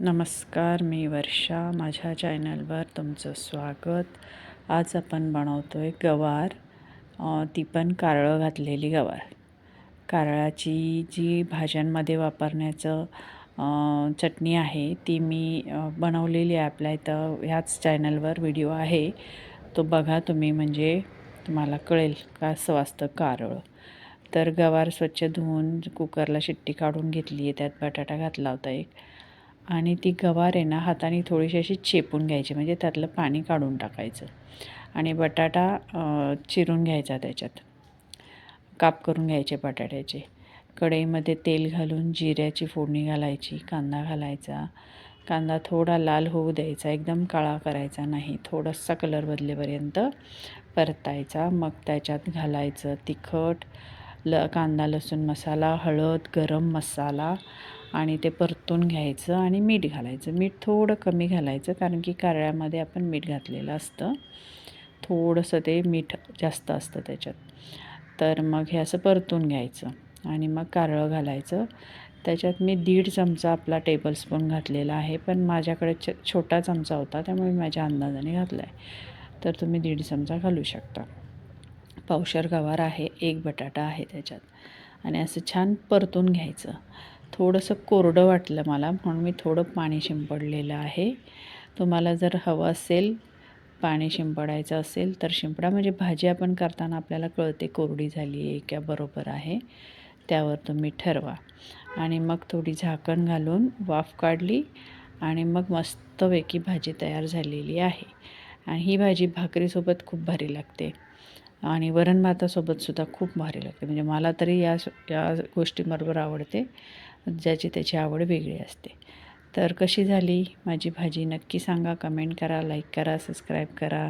नमस्कार मी वर्षा. माझ्या चॅनलवर तुमचं स्वागत. आज आपण बनवतो आहे गवार ती पण कारळं घातलेली गवार. कारळाची जी भाज्यांमध्ये वापरण्याचं चटणी आहे ती मी बनवलेली आहे आपल्या इथं. ह्याच चॅनलवर व्हिडिओ आहे. तो बघा तुम्ही म्हणजे तुम्हाला कळेल का असं वाजतं कारळं. तर गवार स्वच्छ धुवून कुकरला शिट्टी काढून घेतली आहे त्यात बटाटा घातला होता एक. आणि ती गवार आहे ना हाताने थोडीशी अशी चेपून घ्यायची म्हणजे त्यातलं पाणी काढून टाकायचं. आणि बटाटा चिरून घ्यायचा त्याच्यात. काप करून घ्यायचे बटाट्याचे. कढईमध्ये तेल घालून जिऱ्याची फोडणी घालायची कांदा घालायचा. कांदा थोडा लाल होऊ द्यायचा एकदम काळा करायचा नाही. थोडासा कलर बदलेपर्यंत परतायचा. मग त्याच्यात घालायचं तिखट ल कांदा लसूण मसाला हळद गरम मसाला आणि ते परतून घ्यायचं आणि मीठ घालायचं. मीठ थोडं कमी घालायचं कारण की कारळ्यामध्ये आपण मीठ घातलेलं असतं. थोडंसं ते मीठ जास्त असतं त्याच्यात. तर मग हे असं परतून घ्यायचं आणि मग कारळं घालायचं. त्याच्यात मी दीड चमचा आपला टेबलस्पून घातलेला आहे पण माझ्याकडे छ छोटा चमचा होता त्यामुळे माझ्या अंदाजाने घातला आहे तर तुम्ही दीड चमचा घालू शकता. पावशर गवार आहे एक बटाटा आहे त्याच्यात. आणि असं छान परतून घ्यायचं. थोडंसं कोरडं वाटलं मला म्हणून मी थोडं पाणी शिंपडलेलं आहे. तुम्हाला जर हवं असेल पाणी शिंपडायचं असेल तर शिंपडा. म्हणजे भाजी आपण करताना आपल्याला कळते कोरडी झाली आहे का बरोबर आहे त्यावर तुम्ही ठरवा. आणि मग थोडी झाकण घालून वाफ काढली आणि मग मस्तपैकी भाजी तयार झालेली आहे. आणि ही भाजी भाकरीसोबत खूप भारी लागते. आणि वरण भातासोबतसुद्धा खूप भारी लागते. म्हणजे मला तरी या या गोष्टीबरोबर आवडते ज्याची त्याची आवड वेगळी असते. तर कशी झाली माझी भाजी? नक्की सांगा. कमेंट करा लाईक करा सबस्क्राईब करा.